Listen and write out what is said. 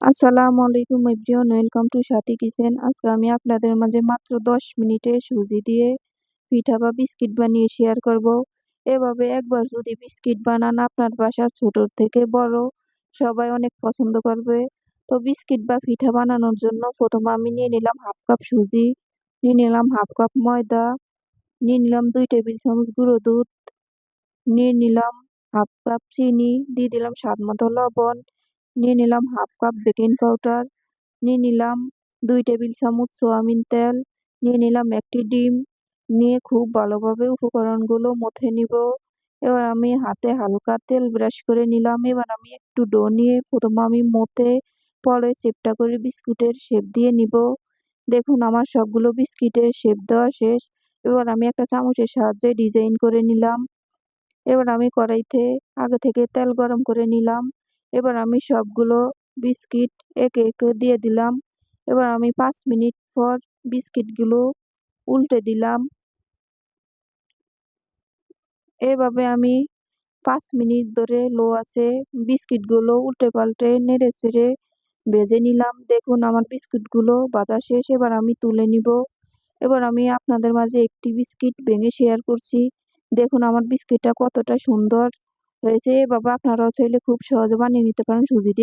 আসসালামু আলাইকুম everyone, welcome to Sathi kitchen. আজকে আমি আপনাদের মাঝে মাত্র দশ মিনিটে সুজি দিয়ে পিঠা বা বিস্কিট বানিয়ে শেয়ার করব। এভাবে একবার যদি বিস্কিট বানান, আপনার বাসার ছোট থেকে বড় সবাই অনেক পছন্দ করবে। তো বিস্কিট বা পিঠা বানানোর জন্য প্রথমে আমি নিয়ে নিলাম হাফ কাপ সুজি, নিয়ে নিলাম হাফ কাপ ময়দা, নিয়ে নিলাম দুই টেবিল চামচ গুঁড়ো দুধ, নিয়ে নিলাম হাফ কাপ চিনি, দিয়ে দিলাম স্বাদ মতো লবণ নিয়ে নিলাম হাফ কাপ বেকিং পাউডার নিয়ে নিলাম দুই টেবিল চামচ সোয়াবিন তেল, নিয়ে নিলাম একটি ডিম, নিয়ে খুব ভালোভাবে উপকরণগুলো মথে নিব। এবার আমি হাতে হালকা তেল ব্রাশ করে নিলাম। এবার আমি একটু ডো নিয়ে প্রথমে আমি মতে পরে চেপটা করে বিস্কুটের শেপ দিয়ে নিব। দেখুন আমার সবগুলো বিস্কিটের শেপ দেওয়া শেষ। এবার আমি একটা চামচের সাহায্যে ডিজাইন করে নিলাম। এবার আমি কড়াইতে আগে থেকে তেল গরম করে নিলাম। এবার আমি সবগুলো বিস্কিট একে একে দিয়ে দিলাম। এবার আমি পাঁচ মিনিট পর বিস্কিটগুলো উল্টে দিলাম। এভাবে আমি পাঁচ মিনিট ধরে লো আছে বিস্কিটগুলো উল্টে পাল্টে নেড়ে চেড়ে ভেজে নিলাম। দেখুন আমার বিস্কিটগুলো বাজা শেষ, এবার আমি তুলে নিব। এবার আমি আপনাদের মাঝে একটি বিস্কিট ভেঙে শেয়ার করছি। দেখুন আমার বিস্কিটটা কতটা সুন্দর। হয়েছে। বাবা আপনারাও চাইলে খুব সহজে বানিয়ে নিতে পারেন সুজি দিয়ে।